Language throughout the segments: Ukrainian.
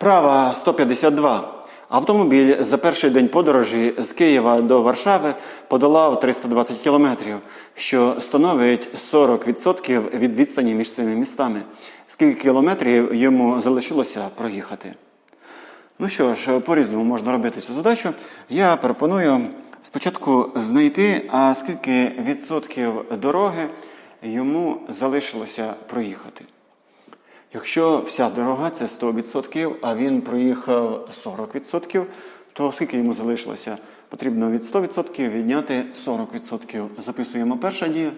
Вправа 152. Автомобіль за перший день подорожі з Києва до Варшави подолав 320 кілометрів, що становить 40% від відстані між цими містами. Скільки кілометрів йому залишилося проїхати? Ну що ж, по-різному можна робити цю задачу. Я пропоную спочатку знайти, а скільки відсотків дороги йому залишилося проїхати. Якщо вся дорога це 100%, а він проїхав 40%, то скільки йому залишилося? Потрібно від 100% відняти 40%. Записуємо перша дія.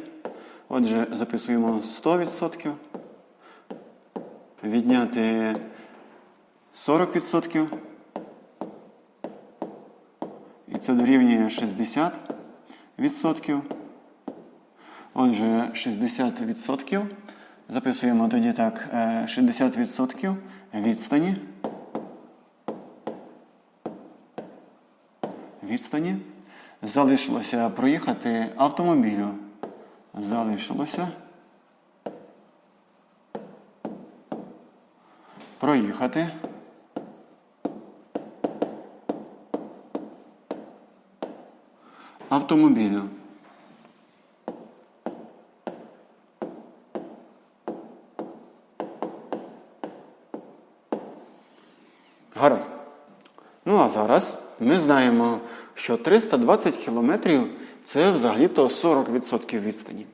Отже, записуємо 100%. Відняти 40%. І це дорівнює 60%. Отже, 60%. Записуємо тоді так: е, 60% відстані. Відстані. Залишилося проїхати автомобілю. Залишилося. Проїхати. Автомобілю. Гаразд. Ну а зараз ми знаємо, що 320 кілометрів це взагалі-то 40% відстані.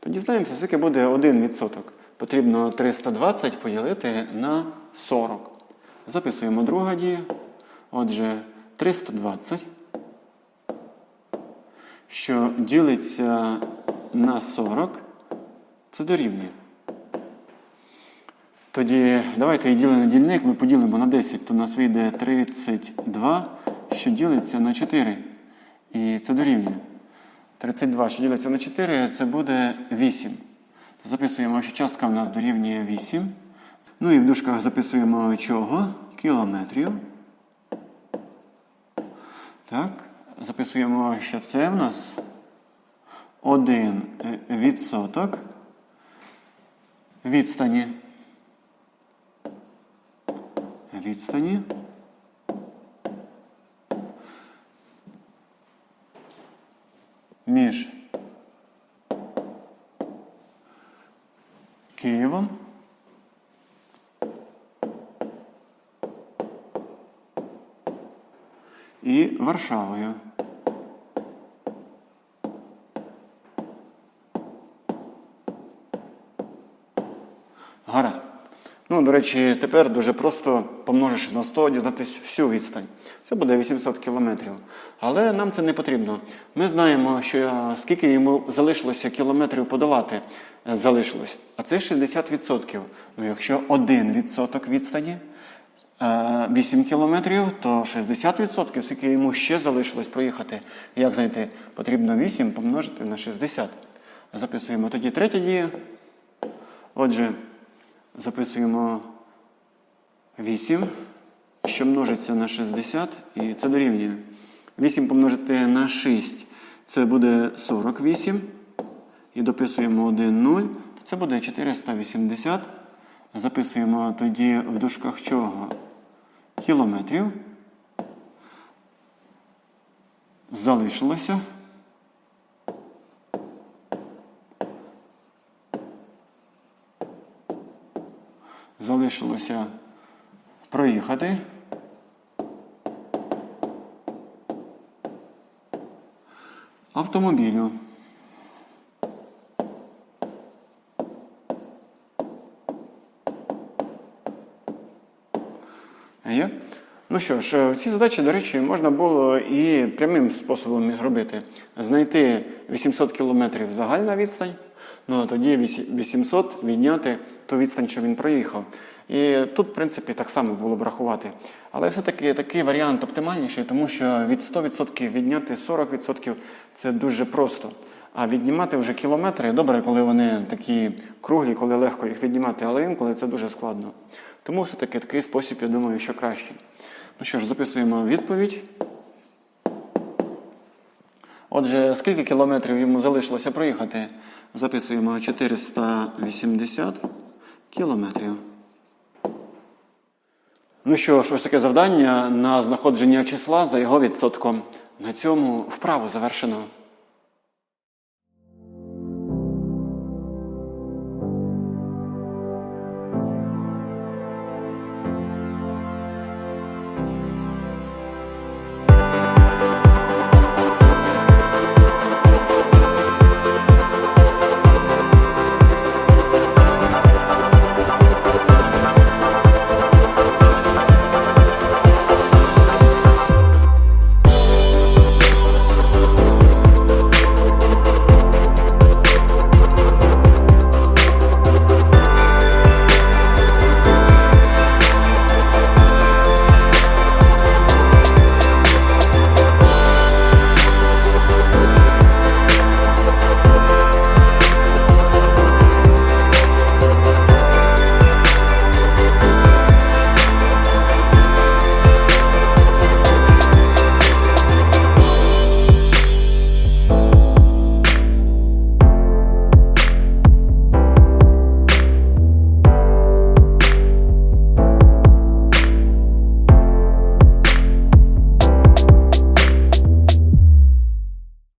То дізнаємося, скільки буде 1%. Потрібно 320 поділити на 40. Записуємо друга дія. Отже, 320, що ділиться на 40, це дорівнює. Тоді давайте ділений дільник ми поділимо на 10, то у нас вийде 32, що ділиться на 4. І це дорівнює. 32, що ділиться на 4, це буде 8. Записуємо, що частка в нас дорівнює 8. Ну і в дужках записуємо чого? Кілометрів. Так. Записуємо, що це в нас 1 відсоток відстані. Відстані. Між Києвом і Варшавою. Ну, до речі, тепер дуже просто помножиш на 100, дізнатись всю відстань. Це буде 800 кілометрів. Але нам це не потрібно. Ми знаємо, що е, скільки йому залишилося кілометрів подолати, е, залишилось. А це 60%. Ну, якщо 1% відстані, е, 8 кілометрів, то 60%, скільки йому ще залишилось проїхати. Як знайти? Потрібно 8 помножити на 60. Записуємо тоді третя дія. Отже, записуємо 8, що множиться на 60, і це дорівнює. 8 помножити на 6, це буде 48. І дописуємо 1, 0, це буде 480. Записуємо тоді в дужках чого? Кілометрів. Залишилося. Залишилося проїхати. Автомобілю. Є? Ну що ж, ці задачі, до речі, можна було і прямим способом їх робити. Знайти 800 кілометрів загальна відстань, ну тоді 800 відняти ту відстань, що він проїхав. І тут, в принципі, так само було б рахувати. Але все-таки такий варіант оптимальніший, тому що від 100% відняти 40% це дуже просто. А віднімати вже кілометри добре, коли вони такі круглі, коли легко їх віднімати, але інколи це дуже складно. Тому все-таки такий спосіб, я думаю, що краще. Ну що ж, записуємо відповідь. Отже, скільки кілометрів йому залишилося проїхати? Записуємо 480 кілометрів. Ну що ж, ось таке завдання на знаходження числа за його відсотком. На цьому вправу завершено.